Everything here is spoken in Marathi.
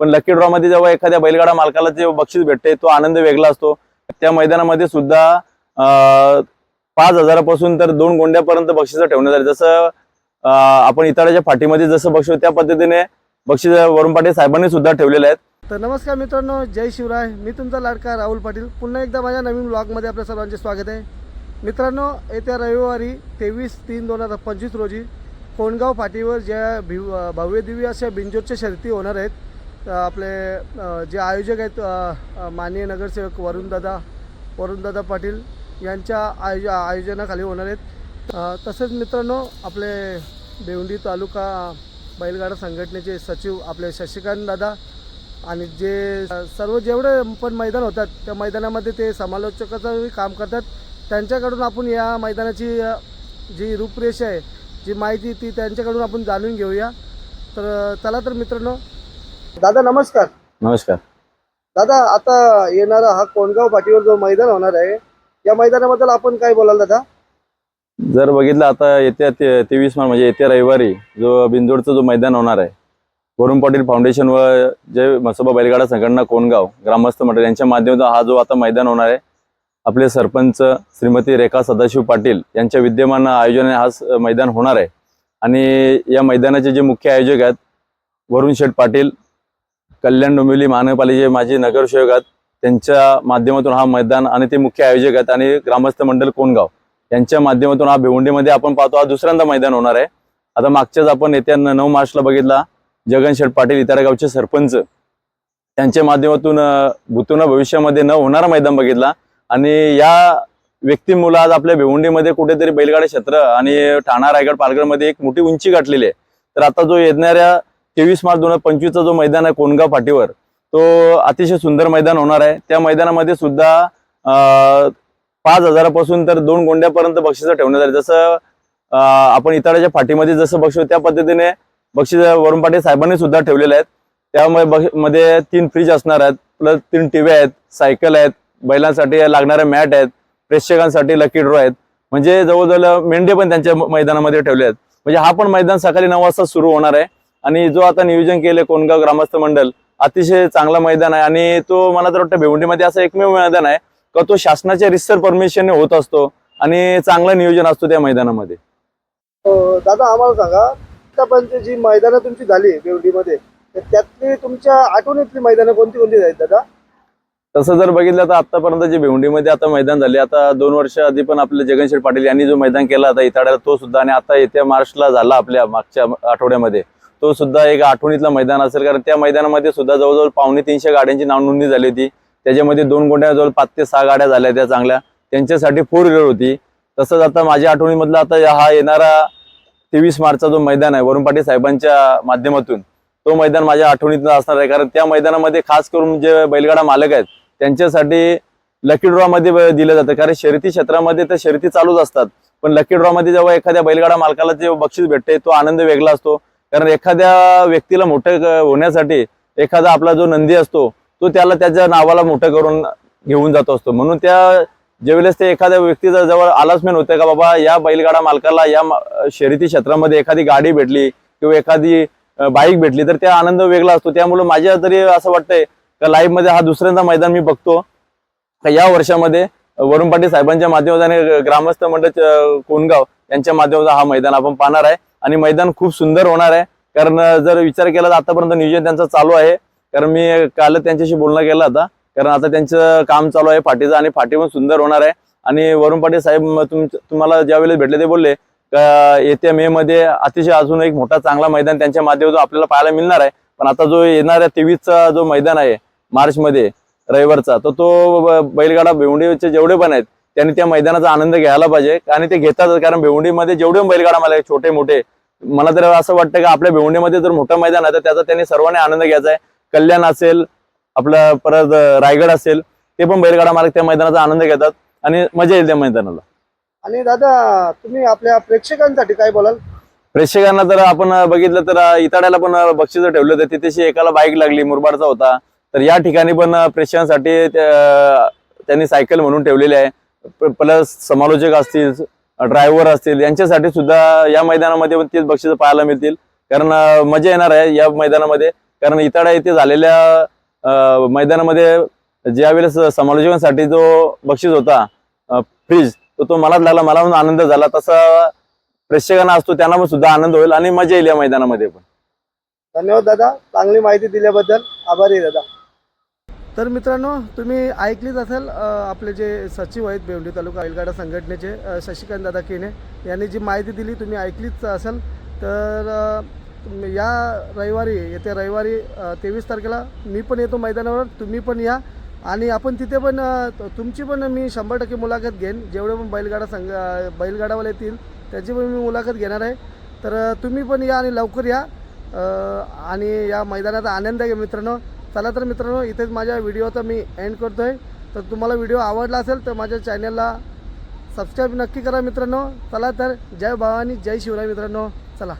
पण लकी ड्रॉ मध्ये जेव्हा एखाद्या बैलगाडा मालकाला जे बक्षीस भेटते तो आनंद वेगळा असतो. त्या मैदानामध्ये सुद्धा पाच हजारापासून तर दोन गोंड्यापर्यंत बक्षीस ठेवण्यात आले. जसं आपण इतराच्या फाटीमध्ये जसं बक्षीस त्या पद्धतीने बक्षीस वरुण पाटील साहेबांनी सुद्धा ठेवलेले आहेत. तर नमस्कार मित्रांनो जय शिवराय. मी तुमचा लाडका राहुल पाटील. पुन्हा एकदा माझ्या नवीन ब्लॉगमध्ये आपल्या सर्वांचे स्वागत आहे. मित्रांनो येत्या रविवारी तेवीस तीन दोन हजार पंचवीस रोजी कोंडगाव फाटीवर ज्या भिव भव्यदिव्य अशा बिंजोरच्या शर्ती होणार आहेत आपले जे आयोजक आहेत माननीय नगरसेवक वरुणदादा वरुणदादा पाटील यांच्या आयोज आयोजनाखाली होणार आहेत. तसेच मित्रांनो आपले देवंडी तालुका बैलगाडा संघटनेचे सचिव आपले शशिकांत दादा आणि जे सर्व जेवढे पण मैदान होतात त्या मैदानामध्ये ते समालोचकाचं काम करतात. त्यांच्याकडून आपण या मैदानाची जी रूपरेषा आहे जी माहिती ती त्यांच्याकडून आपण जाणून घेऊया. तर चला तर मित्रांनो दादा नमस्कार. नमस्कार. दादा आता येणारा हा कोंडगाव पाठीवर जो मैदान होणार आहे या मैदानाबद्दल आपण काय बोलाल दादा? जर बघितलं आता येत्या ते- तेवीस मार्च म्हणजे येत्या रविवारी जो बिंदोडचं जो मैदान होणार आहे वरुण पाटील फाउंडेशन व जय मसोबा बैलगाडा संघटना कोणगाव ग्रामस्थ मंडळ यांच्या माध्यमातून हा जो आता मैदान होणार आहे आपले सरपंच श्रीमती रेखा सदाशिव पाटील यांच्या विद्यमान आयोजनाने हा मैदान होणार आहे. आणि या मैदानाचे जे मुख्य आयोजक आहेत वरुण शेठ पाटील कल्याण डोंबिवली महानगरपालिके माजी नगरसेवक आहेत त्यांच्या माध्यमातून हा मैदान आणि ते मुख्य आयोजक आहेत आणि ग्रामस्थ मंडळ कोणगाव यांच्या माध्यमातून हा भिवंडीमध्ये आपण पाहतो हा दुसऱ्यांदा मैदान होणार आहे. आता मागच्याच आपण येत्या नऊ मार्चला बघितला जगन शेठ पाटील इतारा गावचे सरपंच त्यांच्या माध्यमातून भूतून भविष्यामध्ये न होणारा मैदान बघितला. आणि या व्यक्तीमुळं आज आपल्या भिवंडीमध्ये कुठेतरी बैलगाडी क्षेत्र आणि ठाणा रायगड पालघरमध्ये एक मोठी उंची गाठलेली आहे. तर आता जो येणाऱ्या तेवीस मार्च दोन हजार पंचवीसचा जो मैदान आहे कोणगाव फाटीवर तो अतिशय सुंदर मैदान होणार आहे. त्या मैदानामध्ये सुद्धा पाच हजारापासून तर दोन गोंड्यापर्यंत बक्षीस ठेवण्यात आले. जसं आपण इतराच्या फाटीमध्ये जसं बक्षीस त्या पद्धतीने बक्षीस वरुण पाटील साहेबांनी सुद्धा ठेवलेले आहेत. त्यामुळे मध्ये तीन फ्रीज असणार आहेत प्लस तीन टीव्ही आहेत सायकल आहेत बैलांसाठी लागणाऱ्या मॅट आहेत प्रेक्षकांसाठी लकी ड्रॉ आहेत. म्हणजे जवळजवळ मेंढे पण त्यांच्या मैदानामध्ये ठेवले आहेत. म्हणजे हा पण मैदान सकाळी नऊ वाजता सुरू होणार आहे. आणि जो आता नियोजन केले कोणगाव ग्रामस्थ मंडळ अतिशय चांगला मैदान आहे आणि तो मला तर वाटतं भिवंडीमध्ये असं एकमेव मैदान आहे का तो शासनाच्या रिसर परमिशनने होत असतो आणि चांगलं नियोजन असतो त्या मैदानामध्ये? दादा आम्हाला सांगा आतापर्यंत जी मैदानं तुमची झाली बेवडीमध्ये तर त्यातली तुमच्या आठवणीतली मैदानं कोणती कोणती आहेत दादा? तसं जर बघितलं तर आतापर्यंत जे भिवंडीमध्ये आता मैदान झाले आता दोन वर्ष आधी पण आपले जगनशेठ पाटील यांनी जो मैदान केला आता इताड्याला तो सुद्धा आणि आता येत्या मार्चला झाला आपल्या मागच्या आठवड्यामध्ये. तो सुद्धा एक आठवणीतलं मैदान असेल कारण त्या मैदानामध्ये सुद्धा जवळजवळ पावणे तीनशे गाड्यांची नावनोंदणी झाली होती. त्याच्यामध्ये दोन गोंड्या जवळ पाच ते सहा गाड्या झाल्या त्या चांगल्या. त्यांच्यासाठी फोर व्हीलर होती. तसंच आता माझ्या आठवणीमधला आता हा येणारा तेवीस मार्चचा जो मैदान आहे वरुण पाटील साहेबांच्या माध्यमातून तो मैदान माझ्या आठवणीतला असणार आहे. कारण त्या मैदानामध्ये खास करून जे बैलगाडा मालक आहेत त्यांच्यासाठी लकी ड्रॉमध्ये दिलं जातं. कारण शर्यती क्षेत्रामध्ये तर शर्यती चालूच असतात. पण लकी ड्रॉमध्ये जेव्हा एखाद्या बैलगाडा मालकाला जे बक्षीस भेटते तो आनंद वेगळा असतो. कारण एखाद्या व्यक्तीला मोठं होण्यासाठी एखादा आपला जो नंदी असतो तो त्याला त्याच्या नावाला मोठं करून घेऊन जात असतो. म्हणून त्या ज्यावेळेस ते एखाद्या व्यक्तीचा जवळ आलासमेन होते का बाबा या बैलगाडा मालकाला या शर्यती क्षेत्रामध्ये एखादी गाडी भेटली किंवा एखादी बाईक भेटली तर त्या आनंद वेगळा असतो. त्यामुळे माझ्या तरी असं वाटतंय का लाईव्ह हा दुसऱ्यांदा मैदान मी बघतो. का या वर्षामध्ये वरुण पाटील साहेबांच्या माध्यमातून आणि ग्रामस्थ मंडळ कोणगाव यांच्या माध्यमातून हा मैदान आपण पाहणार आहे. आणि मैदान खूप सुंदर होणार आहे. कारण जर विचार केला तर आतापर्यंत नियोजन त्यांचं चालू आहे. कारण मी काल त्यांच्याशी बोलणं केलं होता. कारण आता त्यांचं काम चालू आहे फाटीचं आणि फाटी पण सुंदर होणार आहे. आणि वरुण पाटील साहेब तुम तुम्हाला ज्यावेळेस भेटले ते बोलले का येत्या मे मध्ये अतिशय अजून एक मोठा चांगला मैदान त्यांच्या माध्यमातून आपल्याला पाहायला मिळणार आहे. पण आता जो येणाऱ्या तेवीसचा जो मैदान आहे मार्च मध्ये रविवारचा तर तो बैलगाडा भिवंडीचे जेवढे पण आहेत त्यांनी त्या मैदानाचा आनंद घ्यायला पाहिजे. आणि ते घेतातच कारण भिवंडीमध्ये जेवढे बैलगाडा मला छोटे मोठे मला तर असं वाटतं की आपल्या भिवंडीमध्ये जर मोठं मैदान आहे तर त्याचा त्यांनी सर्वांनी आनंद घ्यायचा आहे. कल्याण असेल आपलं परत रायगड असेल ते पण बैलगाडा मालक त्या मैदानाचा आनंद घेतात आणि मजा येईल त्या मैदानाला. आणि दादा तुम्ही आपल्या प्रेक्षकांसाठी काय बोलाल? प्रेक्षकांना तर आपण बघितलं तर इताड्याला पण बक्षीस ठेवलं होतं. तिथेशी एकाला बाईक लागली मुरबाडचा होता. तर या ठिकाणी पण प्रेक्षकांसाठी त्या- त्यांनी सायकल म्हणून ठेवलेली आहे. प्लस समालोचक असतील ड्रायव्हर असतील यांच्यासाठी सुद्धा या मैदानामध्ये पण तेच बक्षीस पाहायला मिळतील. कारण मजा येणार आहे या मैदानामध्ये. कारण इताडा येथे झालेल्या मैदानामध्ये ज्यावेळेस समालोचकांसाठी जो बक्षीस होता फ्रीज तो तो मलाच लागला. मला पण आनंद झाला. तसा प्रेक्षकांना असतो त्यांना पण सुद्धा आनंद होईल आणि मजा येईल या मैदानामध्ये पण. धन्यवाद दादा. चांगली माहिती दिल्याबद्दल. आभारी दादा. तर मित्रांनो तुम्ही ऐकलीच असेल आपले जे सचिव आहेत बेवंडी तालुका बैलगाडा संघटनेचे शशिकांत दादा केने यांनी जी माहिती दिली तुम्ही ऐकलीच असेल. तर या रविवारी येत्या रविवारी तेवीस तारखेला मी पण येतो मैदानावर तुम्ही पण या. आणि आपण तिथे पण तुमची पण मी शंभर टक्के मुलाखत घेईन. जेवढे पण बैलगाडा संघ बैलगाडावाले येतील त्याची पण मी मुलाखत घेणार आहे. तर तुम्ही पण या आणि लवकर या. आणि या मैदानाचा आनंद घ्या मित्रांनो. चला तर मित्रांनो इथेच माझ्या व्हिडिओचा मी एंड करतो आहे तर तुम्हाला व्हिडिओ आवडला असेल तर माझ्या चॅनलला सबस्क्राईब नक्की करा मित्रांनो. चला तर जय भवानी जय शिवराय मित्रांनो. चला.